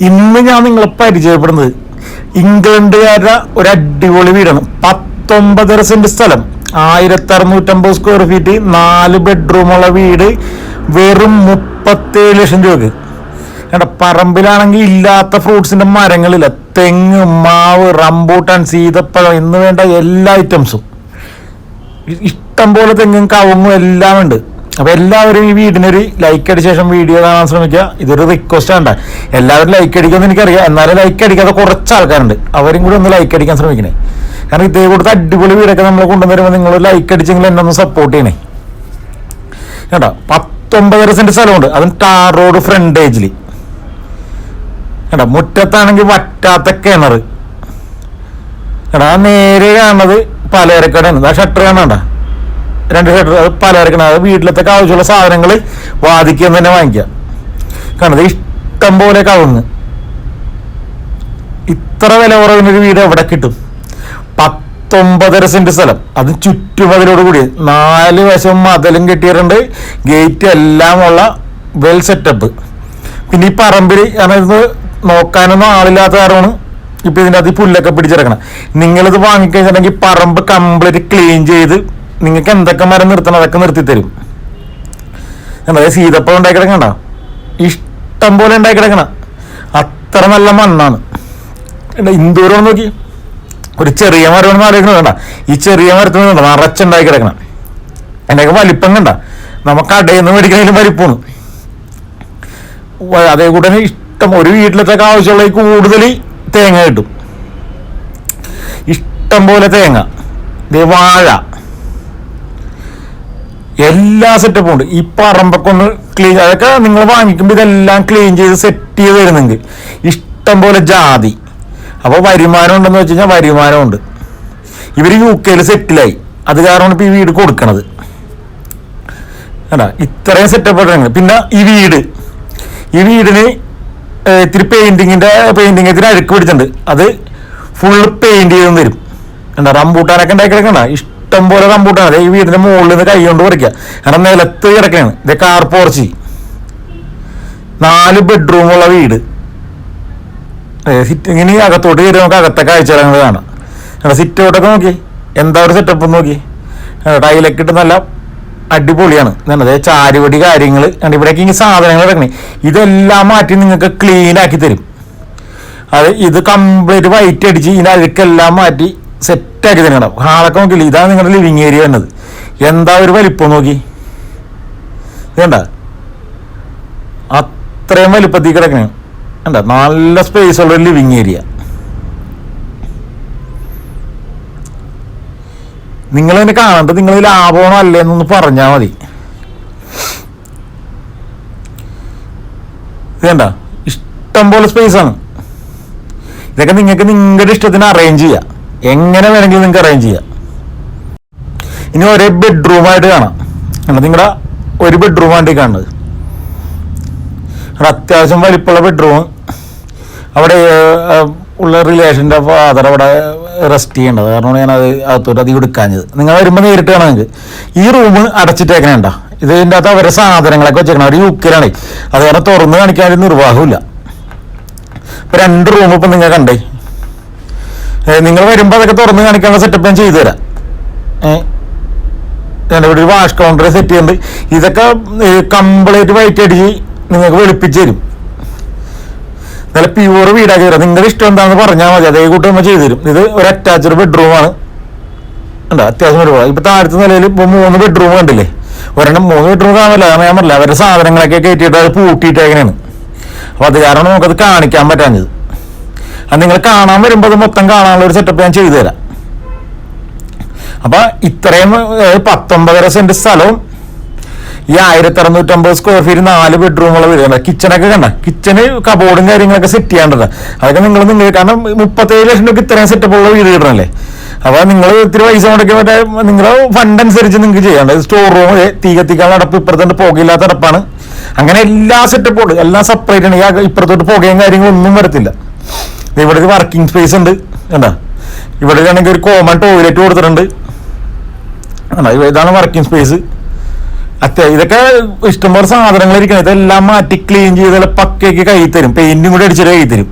ഇന്ന് ഞാൻ നിങ്ങളെ പരിചയപ്പെടുന്നത് ഇംഗ്ലണ്ടുകാരുടെ ഒരു അടിപൊളി വീടാണ്. പത്തൊമ്പതര സെന്റ് സ്ഥലം. ആയിരത്തി അറുന്നൂറ്റമ്പത് സ്ക്വയർ ഫീറ്റ് നാല് ബെഡ്റൂമുള്ള വീട് വെറും മുപ്പത്തേഴ് ലക്ഷം രൂപക്ക്. കേട്ടോ പറമ്പിലാണെങ്കിൽ ഇല്ലാത്ത ഫ്രൂട്ട്സിന്റെ മരങ്ങളില്ല. തെങ്ങ് മാവ് റംബൂട്ടാൻ സീതപ്പഴം എന്ന് വേണ്ട എല്ലാ ഐറ്റംസും ഇഷ്ടം പോലെ തെങ്ങും കവുങ്ങും എല്ലാം ഉണ്ട്. അപ്പൊ എല്ലാവരും ഈ വീടിനൊരു ലൈക്ക് അടിച്ച ശേഷം വീഡിയോ കാണാൻ ശ്രമിക്കുക. ഇതൊരു റിക്വസ്റ്റ് ആണ് എല്ലാവരും ലൈക്ക് അടിക്കുമെന്ന് എനിക്കറിയാം. എന്നാലും ലൈക്ക് അടിക്കാതെ കുറച്ച് ആൾക്കാരുണ്ട്. അവരും കൂടി ഒന്ന് ലൈക്ക് അടിക്കാൻ ശ്രമിക്കണേ. കാരണം ഇതേ കൊടുത്ത് അടിപൊളി വീടൊക്കെ നമ്മൾ കൊണ്ടുവരുമ്പോൾ നിങ്ങൾ ലൈക്ക് അടിച്ചെങ്കിൽ എന്നെ ഒന്ന് സപ്പോർട്ട് ചെയ്യണേ. കേട്ടോ? പത്തൊമ്പതര സെന്റ് സ്ഥലമുണ്ട്. അതും ടാർ റോഡ് ഫ്രണ്ടേജിൽ കേട്ടോ? മുറ്റത്താണെങ്കിൽ വറ്റാത്ത കിണർ എടാ നേരെ കാണുന്നത് പലചരക്കടയാണ് ആ ഷട്ടർ കാണണ്ട രണ്ട് ഷട്ടർ അത് പലചരക്കണ അത് വീട്ടിലത്തേക്ക് ആവശ്യമുള്ള സാധനങ്ങൾ വാദിക്കാൻ തന്നെ വാങ്ങിക്കാം. കാരണം ഇഷ്ടം പോലെ കവുങ്ങ് ഇത്ര വില കുറവിനൊരു വീട് എവിടെ കിട്ടും? പത്തൊമ്പതര സെന്റ് സ്ഥലം. അത് ചുറ്റുമതിലോട് കൂടി. നാല് വശം മതിലും കെട്ടിയിട്ടുണ്ട്. ഗേറ്റ് എല്ലാം ഉള്ള വെൽ സെറ്റപ്പ് പിന്നെ ഈ പറമ്പിൽ അതായത് നോക്കാനൊന്നും ആളില്ലാത്ത കാരണമാണ് ഇപ്പൊ ഇതിന്റെ അത് പുല്ലൊക്കെ പിടിച്ചിറക്കണം. നിങ്ങളിത് വാങ്ങിക്കഴിഞ്ഞിട്ടുണ്ടെങ്കിൽ പറമ്പ് കംപ്ലീറ്റ് ക്ലീൻ ചെയ്ത് നിങ്ങൾക്ക് എന്തൊക്കെ മരം നിർത്തണം? അതൊക്കെ നിർത്തി തരും. അതായത് സീതപ്പഴം ഉണ്ടാക്കി കിടക്കണ്ട ഇഷ്ടം പോലെ ഉണ്ടാക്കി കിടക്കണ അത്ര നല്ല മണ്ണാണ്. ഇന്ദൂരം നോക്കി. ഒരു ചെറിയ മരമാണ് ആലോചിക്കുന്നത് വേണ്ട. ഈ ചെറിയ മരത്തിൽ നിന്ന് നിറച്ചുണ്ടാക്കി കിടക്കണം അതിന്റെയൊക്കെ വലിപ്പം കണ്ട. നമുക്ക് കടയിൽ നിന്ന് മേടിക്കുന്നതിലും വലിപ്പമാണ് അതേ കൂടെ ഇഷ്ടം ഒരു വീട്ടിലത്തേക്ക് ആവശ്യമുള്ള കൂടുതൽ തേങ്ങ കിട്ടും. ഇഷ്ടം പോലെ തേങ്ങ. വാഴ. എല്ലാ സെറ്റപ്പും ഉണ്ട്. ഈ പറമ്പൊക്കെ ഒന്ന് ക്ലീൻ അതൊക്കെ നിങ്ങൾ വാങ്ങിക്കുമ്പോൾ ഇതെല്ലാം ക്ലീൻ ചെയ്ത് സെറ്റ് ചെയ്ത് വരുന്നെങ്കിൽ ഇഷ്ടം പോലെ ജാതി. അപ്പോൾ വരുമാനം ഉണ്ടെന്ന് വെച്ച് കഴിഞ്ഞാൽ വരുമാനമുണ്ട് ഇവർ യു കെയിൽ സെറ്റിലായി അത് കാരണമാണ് ഇപ്പോൾ ഈ വീട് കൊടുക്കണത്. അല്ല ഇത്രയും സെറ്റപ്പ് ആയിട്ടാണ് പിന്നെ ഈ വീട്. ഈ വീടിന് ഇത്തിരി പെയിന്റിങ്ങിന്റെ പെയിന്റിങ് ഇത്തിരി അഴുക്ക് പിടിച്ചിട്ടുണ്ട്. അത് ഫുള്ള് പെയിന്റ് ചെയ്തെന്ന് വരും. എന്താ റംബൂട്ടാനൊക്കെ ഉണ്ടാക്കി കിടക്കണ്ട ഇഷ്ടം പോലെ കമ്പൂട്ടാണ് ഈ വീടിന്റെ മുകളിൽ നിന്ന് കൈ കൊണ്ട് പറിക്കുക കാരണം നിലത്ത് കിടക്കുകയാണ് ഇത് കാർ പോർച്ചി നാല് ബെഡ്റൂം ഉള്ള വീട്. സിറ്റിങ്ങിന് അകത്തോട്ട് കയറി നമുക്ക് അകത്തെ കാഴ്ചകൾ കാണാം. സിറ്റ് ഔട്ടൊക്കെ നോക്കി എന്താ ഒരു സെറ്റപ്പ് നോക്കി ടൈലൊക്കെ ഇട്ട് നല്ല അടിപൊളിയാണ്. എന്നത് ചാരുപടി കാര്യങ്ങൾ ഇവിടേക്ക് ഇങ്ങനെ സാധനങ്ങൾ ഇറങ്ങണേ ഇതെല്ലാം മാറ്റി നിങ്ങൾക്ക് ക്ലീൻ ആക്കി തരും. അത് ഇത് കംപ്ലീറ്റ് വൈറ്റ് അടിച്ച് ഇതിന്റെ അഴുക്കെല്ലാം മാറ്റി സെറ്റാക്കി തരണം ഹാളൊക്കെ നോക്കില്ല ഇതാണ് നിങ്ങളുടെ ലിവിങ് ഏരിയ എന്നത് എന്താ ഒരു വലിപ്പം നോക്കി? ഇതണ്ട? അത്രയും വലിപ്പത്തിൽ കിടക്കണേ. വേണ്ട നല്ല സ്പേസ് ഉള്ള ഒരു ലിവിങ് ഏരിയ നിങ്ങൾ തന്നെ കാണണ്ട നിങ്ങൾ ലാഭമാണോ അല്ലേ എന്നൊന്ന് പറഞ്ഞാൽ മതി. വേണ്ട ഇഷ്ടം പോലെ സ്പേസ് ആണ്. ഇതൊക്കെ നിങ്ങൾക്ക് നിങ്ങളുടെ ഇഷ്ടത്തിന് അറേഞ്ച് ചെയ്യാം. എങ്ങനെ വേണമെങ്കിലും നിങ്ങൾക്ക് അറേഞ്ച് ചെയ്യാം. ഇനി ഒരേ ബെഡ്റൂമായിട്ട് കാണാം. അല്ല നിങ്ങളുടെ ഒരു ബെഡ്റൂമായിട്ട് കാണുന്നത്. അത്യാവശ്യം വലിപ്പമുള്ള ബെഡ്റൂം അവിടെ ഉള്ള റിലേഷന്റെ ഫാദർ അവിടെ റെസ്റ്റ് ചെയ്യേണ്ടത്. കാരണം ഞാൻ അത് അകത്തോട്ട് അധികം എടുക്കാഞ്ഞത്. നിങ്ങൾ വരുമ്പോൾ നേരിട്ട് കാണാം നിങ്ങൾക്ക്. ഈ റൂം അടച്ചിട്ടേക്കണേണ്ട. ഇത് ഇതിന്റെ അകത്ത് അവരുടെ സാധനങ്ങളൊക്കെ വെച്ചേക്കണം. അവർ യു അത് കാരണം തുറന്ന് കാണിക്കാൻ നിർവാഹമില്ല ഇപ്പം രണ്ട് റൂം ഇപ്പം നിങ്ങൾ കണ്ടേ. നിങ്ങൾ വരുമ്പോൾ അതൊക്കെ തുറന്ന് കാണിക്കാനുള്ള സെറ്റപ്പ് ഞാൻ ചെയ്തു തരാം. ഏഹ് ഇവിടെ ഒരു വാഷ് കൗണ്ടർ സെറ്റ് ചെയ്യുന്നുണ്ട്. ഇതൊക്കെ കംപ്ലീറ്റ് വൈറ്റ് അടിച്ച് നിങ്ങൾക്ക് വെളുപ്പിച്ച് തരും. നല്ല പ്യൂർ വീടാക്കി തരാം. നിങ്ങളുടെ ഇഷ്ടം എന്താണെന്ന് പറഞ്ഞാൽ മതി. അതേ കൂട്ടി നമ്മൾ ചെയ്തു തരും. ഇത് ഒരു അറ്റാച്ച്ഡ് ബെഡ്റൂമാണ് ഉണ്ട് അത്യാവശ്യം ഒരുപാട്. ഇപ്പൊ താഴത്തെ നിലയിൽ ഇപ്പൊ മൂന്ന് ബെഡ്റൂം കണ്ടില്ലേ? ഒരെണ്ണം മൂന്ന് ബെഡ്റൂം കാരണം ഞാൻ പറഞ്ഞില്ല അവരുടെ സാധനങ്ങളൊക്കെ കയറ്റിയിട്ട് അത് പൂട്ടിയിട്ടേക്കണേണ് അപ്പോൾ അത് കാരണം നമുക്കത് കാണിക്കാൻ പറ്റാഞ്ഞത്. അത് നിങ്ങൾ കാണാൻ വരുമ്പോൾ അത് മൊത്തം കാണാനുള്ള ഒരു സെറ്റപ്പ് ഞാൻ ചെയ്തു തരാം. അപ്പൊ ഇത്രയും പത്തൊമ്പതര സെന്റ് സ്ഥലവും ഈ ആയിരത്തി അറുന്നൂറ്റമ്പത് സ്ക്വയർ ഫീറ്റ് നാല് ബെഡ്റൂമുള്ള വീട്. കിച്ചണൊക്കെ കണ്ട? കിച്ചണ് കബോർഡും കാര്യങ്ങളൊക്കെ സെറ്റ് ചെയ്യാണ്ടത് അതൊക്കെ നിങ്ങൾ നിങ്ങൾ കാരണം മുപ്പത്തേഴ് ലക്ഷം രൂപ ഇത്രയും സെറ്റപ്പ് ഉള്ള വീട് കിട്ടണല്ലേ? അപ്പൊ നിങ്ങൾ ഇത്തിരി പൈസ മുടക്കി മറ്റേ നിങ്ങളുടെ ഫണ്ട് അനുസരിച്ച് നിങ്ങൾക്ക് ചെയ്യാണ്ട് സ്റ്റോർ റൂം തീ കത്തിക്കാനുള്ള അടപ്പ് ഇപ്പുറത്തോട്ട് പോകില്ലാത്ത അടപ്പാണ്. അങ്ങനെ എല്ലാ സെറ്റപ്പും ഉണ്ട്. എല്ലാം സെപ്പറേറ്റ് ആണ്. ഇപ്പുറത്തോട്ട് പോകുകയും കാര്യങ്ങളും ഒന്നും വരത്തില്ല. ഇവിടെ ഒരു വർക്കിംഗ് സ്പേസ് ഉണ്ട്. കണ്ടാ? ഇവിടെ ആണെങ്കിൽ ഒരു കോമൺ ടോയ്ലറ്റ് കൊടുത്തിട്ടുണ്ട്. ഇതാണ് വർക്കിംഗ് സ്പേസ് അത്യാവശ്യം ഇതൊക്കെ ഇഷ്ടംപോലെ സാധനങ്ങൾ ഇരിക്കണം ഇതെല്ലാം മാറ്റി ക്ലീൻ ചെയ്ത് പക്കയ്ക്ക് കൈ തരും. പെയിന്റും കൂടി അടിച്ചിട്ട് കൈ തരും.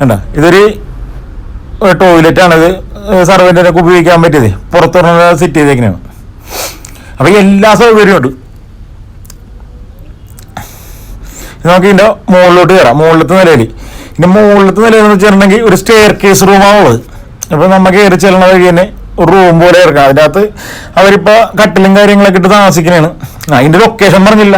കണ്ടാ? ഇതൊരു ടോയ്ലറ്റ് ആണ്. ഇത് സർവന്റിനൊക്കെ ഉപയോഗിക്കാൻ പറ്റിയത്. പുറത്തുനിന്ന് സെറ്റ് ചെയ്തേക്കണാണ് അപ്പൊ എല്ലാ സൗകര്യവും ഉണ്ട്. ഇത് നമുക്ക് ഇതിന്റെ മുകളിലോട്ട് കയറാം. മുകളിലത്തെ നിലയിൽ. ഇതിന്റെ മുകളിലത്തെ നിലയിൽ എന്ന് വെച്ചിട്ടുണ്ടെങ്കിൽ ഒരു സ്റ്റെയർ കേസ് റൂമാണുള്ളത് അപ്പൊ നമ്മൾ കയറി ചെല്ലണ വഴി തന്നെ ഒരു റൂം പോലെ ഇറക്കാം. അതിന്റെ അകത്ത് അവരിപ്പോൾ കട്ടിലും കാര്യങ്ങളൊക്കെ ഇട്ട് താമസിക്കണേണ്. ഇതിന്റെ ലൊക്കേഷൻ പറഞ്ഞില്ല.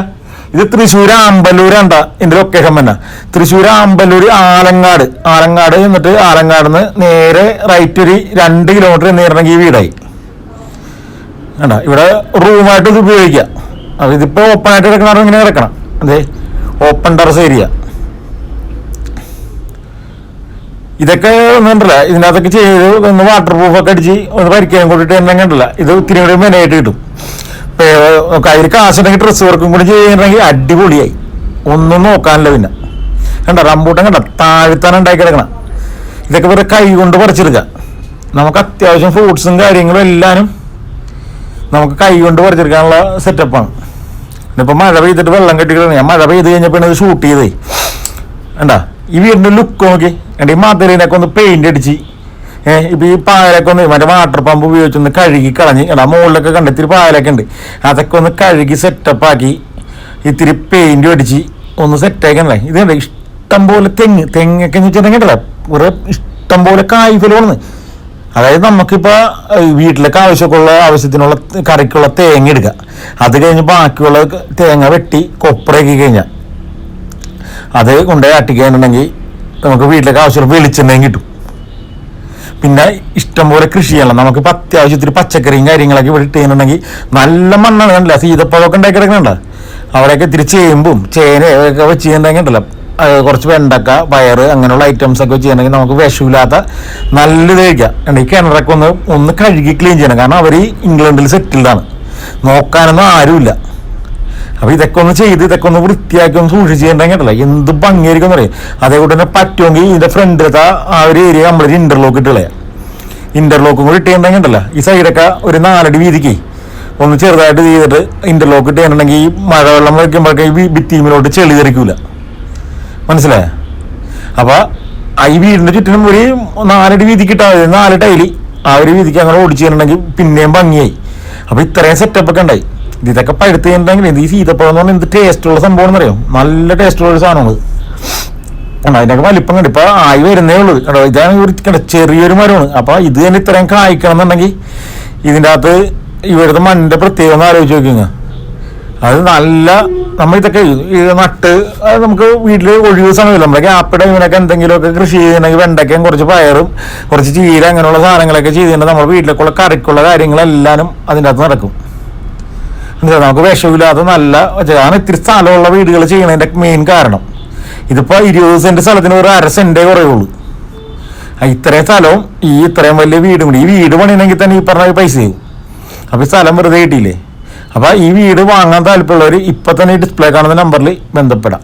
ഇത് തൃശ്ശൂർ ആമ്പല്ലൂരാണ്ട ഇതിന്റെ ലൊക്കേഷൻ തന്നെ. തൃശ്ശൂർ ആമ്പല്ലൂർ ആലങ്ങാട്. ആലങ്ങാട് എന്നിട്ട് ആലങ്ങാട് നിന്ന് നേരെ റൈറ്റ് ഒരു രണ്ട് കിലോമീറ്റർ നേരിടണമെങ്കിൽ ഈ വീടായി. വേണ്ട ഇവിടെ റൂമായിട്ട് ഇത് ഉപയോഗിക്കാം. അപ്പം ഇതിപ്പോൾ ഓപ്പൺ ആയിട്ട് കിടക്കണമെങ്കിൽ ഇങ്ങനെ കിടക്കണം അതെ? ഓപ്പൺ ടെറസ് ഏരിയ ഇതൊക്കെ ഒന്നുണ്ടല്ല ഇതിനകത്തൊക്കെ ചെയ്ത് ഒന്ന് വാട്ടർ പ്രൂഫ് ഒക്കെ അടിച്ച് ഒന്ന് പരിക്കാൻ കൂട്ടിട്ട് എന്നെ കണ്ടില്ല ഇത് ഒത്തിരി കൂടി മെനയായിട്ട് കിട്ടും. കയ്യിൽ കാശുണ്ടെങ്കിൽ ഡ്രസ്സ് വർക്കും കൂടി ചെയ്യുന്നുണ്ടെങ്കിൽ അടിപൊളിയായി. ഒന്നും നോക്കാനില്ല പിന്നെ. കണ്ട റംബൂട്ടൻ കണ്ട താഴ്ത്താൻ ഉണ്ടാക്കി കിടക്കണം. ഇതൊക്കെ വെറുതെ കൈ കൊണ്ട് പറിച്ചെടുക്കുക നമുക്ക് അത്യാവശ്യം ഫ്രൂട്ട്സും കാര്യങ്ങളും എല്ലാനും നമുക്ക് കൈ കൊണ്ട് പറിച്ചെടുക്കാനുള്ള സെറ്റപ്പാണ് ഇപ്പൊ മഴ പെയ്തിട്ട് വെള്ളം കെട്ടിക്കിടണം ഞാൻ മഴ പെയ്ത് കഴിഞ്ഞപ്പോൾ ഇത് ഷൂട്ട് ചെയ്തേ. കണ്ടാ? വീടിന്റെ ലുക്ക് നോക്കി. എന്റെ ഈ മതിലിനൊക്കെ ഒന്ന് പെയിന്റ് അടിച്ച്. ഏഹ് ഇപ്പൊ ഈ പായലൊക്കെ ഒന്ന് മറ്റേ വാട്ടർ പമ്പ് ഉപയോഗിച്ചൊന്ന് കഴുകി കളഞ്ഞ്. എടാ മുകളിലൊക്കെ കണ്ട് ഇത്തിരി പായലൊക്കെ ഉണ്ട്. അതൊക്കെ ഒന്ന് കഴുകി സെറ്റപ്പ് ആക്കി ഇത്തിരി പെയിന്റ് അടിച്ച് ഒന്ന് സെറ്റാക്കണല്ലേ ഇത് കണ്ടേ? ഇഷ്ടം പോലെ തെങ്ങ്. തെങ്ങൊക്കെ വെച്ചിട്ടുണ്ടെങ്കിൽ വെറുതെ ഇഷ്ടം പോലെ കായ്ഫലമാണ് അതായത് നമുക്കിപ്പോൾ വീട്ടിലൊക്കെ ആവശ്യമൊക്കെയുള്ള ആവശ്യത്തിനുള്ള കറിക്കുള്ള തേങ്ങ എടുക്കുക. അത് കഴിഞ്ഞ് ബാക്കിയുള്ള തേങ്ങ വെട്ടി കൊപ്പറയാക്കി കഴിഞ്ഞാൽ അത് കൊണ്ടുപോയി അട്ടിക്കാനുണ്ടെങ്കിൽ നമുക്ക് വീട്ടിലേക്ക് ആവശ്യമുള്ള വെളിച്ചെണ്ണയും കിട്ടും. പിന്നെ ഇഷ്ടംപോലെ കൃഷി ചെയ്യണം നമുക്ക് ഇപ്പം അത്യാവശ്യത്തിന് പച്ചക്കറിയും കാര്യങ്ങളൊക്കെ ഇവിടെ ഇട്ട് ചെയ്യുന്നുണ്ടെങ്കിൽ നല്ല മണ്ണാണ് കണ്ടില്ല? സീതപ്പഴമൊക്കെ ഉണ്ടാക്കി കിടക്കണുണ്ട് അവിടെയൊക്കെ ഇത്തിരി ചേമ്പും ചേനയൊക്കെ വെച്ച് ചെയ്യുന്നുണ്ടെങ്കിൽ ഉണ്ടല്ലോ. കുറച്ച് വെണ്ടക്ക പയറ് അങ്ങനെയുള്ള ഐറ്റംസ് ഒക്കെ ചെയ്യണമെങ്കിൽ നമുക്ക് വിഷമില്ലാത്ത നല്ലത് കഴിക്കാം. ഈ കിണറൊക്കെ ഒന്ന് ഒന്ന് കഴുകി ക്ലീൻ ചെയ്യണം. കാരണം അവർ ഇംഗ്ലണ്ടിൽ സെറ്റിൽഡാണ് നോക്കാനൊന്നും ആരുമില്ല. അപ്പൊ ഇതൊക്കെ ഒന്ന് ചെയ്ത് ഇതൊക്കെ ഒന്ന് വൃത്തിയാക്കി ഒന്ന് സൂക്ഷിച്ച് ചെയ്യണ്ടെങ്കിലല്ല എന്ത് ഭംഗിയായിരിക്കും പറയും അതേപോലെ തന്നെ പറ്റുമെങ്കിൽ ഇതിന്റെ ഫ്രണ്ടിലത്തെ ആ ഒരു ഏരിയ നമ്മളൊരു ഇന്റർലോക്ക് ഇട്ടുള്ള ഇന്റർലോക്കും കൂടി ഇട്ട് ഈ സൈഡൊക്കെ ഒരു നാലടി വീതിക്ക് ഒന്ന് ചെറുതായിട്ട് ചെയ്തിട്ട് ഇന്റർലോക്ക് ഇട്ട് ചെയ്യണമെങ്കിൽ ഈ മഴവെള്ളം വയ്ക്കുമ്പോഴൊക്കെ ഈ ഭിത്തിമിലോട്ട് ചെളി തെറിക്കൂല. മനസ്സിലായ? അപ്പൊ ആ ഈ വീടിന്റെ ചുറ്റിനും ഒരു നാലടി വീതിക്ക് ഇട്ടാൽ നാല് ടൈലി ആ ഒരു വീതിക്ക് അങ്ങനെ ഓടിച്ചു ചെയ്യണമെങ്കിൽ പിന്നെയും ഭംഗിയായി. അപ്പൊ ഇത്രയും സെറ്റപ്പ് ഒക്കെ ഉണ്ടായി. ഇതൊക്കെ പഴുത്ത് കഴിഞ്ഞിട്ടുണ്ടെങ്കിൽ ഈ സീതപ്പഴം എന്ന് പറഞ്ഞാൽ എന്ത് ടേസ്റ്റുള്ള സംഭവം എന്നറിയോ? നല്ല ടേസ്റ്റുള്ള ഒരു സാധനമാണ്. അതിനൊക്കെ വലിപ്പം കണ്ടു ഇപ്പൊ ആയി വരുന്നേ ഉള്ളൂ. കേട്ടോ ഇതാണ് ഒരു ചെറിയൊരു മരമാണ്. അപ്പൊ ഇത് തന്നെ ഇത്രയും കായ്ക്കണം എന്നുണ്ടെങ്കിൽ ഇതിന്റെ അകത്ത് ഇവിടുത്തെ മണ്ണിന്റെ പ്രത്യേകത ഒന്ന് ആലോചിച്ച് നോക്കിങ്ങ അത് നല്ല നമ്മൾ ഇതൊക്കെ നട്ട് നമുക്ക് വീട്ടിൽ ഒഴിവ് സമയമില്ല. നമ്മുടെ ഗ്യാപ്പിടെ ഇങ്ങനെയൊക്കെ എന്തെങ്കിലുമൊക്കെ കൃഷി ചെയ്യുന്നുണ്ടെങ്കിൽ വെണ്ടയ്ക്കയും കുറച്ച് പയറും കുറച്ച് ചീര അങ്ങനെയുള്ള സാധനങ്ങളൊക്കെ ചെയ്തിട്ടുണ്ടെങ്കിൽ നമ്മുടെ വീട്ടിലേക്കുള്ള കറിക്കുള്ള കാര്യങ്ങളെല്ലാനും അതിന്റെ അകത്ത് നടക്കും? നമുക്ക് വിഷമില്ലാതെ നല്ല കാരണം ഇത്തിരി സ്ഥലമുള്ള വീടുകൾ ചെയ്യണതിന്റെ മെയിൻ കാരണം. ഇതിപ്പോൾ ഇരുപത് സെന്റ് സ്ഥലത്തിന് ഒരു അര സെന്റേ കുറയുള്ളൂ. ഇത്രയും സ്ഥലവും ഈ ഇത്രയും വലിയ വീടും കൂടി. ഈ വീട് പണിയണമെങ്കിൽ തന്നെ ഈ പറഞ്ഞ പൈസ ചെയ്യും അപ്പം ഈ സ്ഥലം വെറുതെ കിട്ടിയില്ലേ? അപ്പോൾ ഈ വീട് വാങ്ങാൻ താല്പര്യമുള്ളവർ ഇപ്പം തന്നെ ഡിസ്പ്ലേ കാണുന്ന നമ്പറിൽ ബന്ധപ്പെടാം.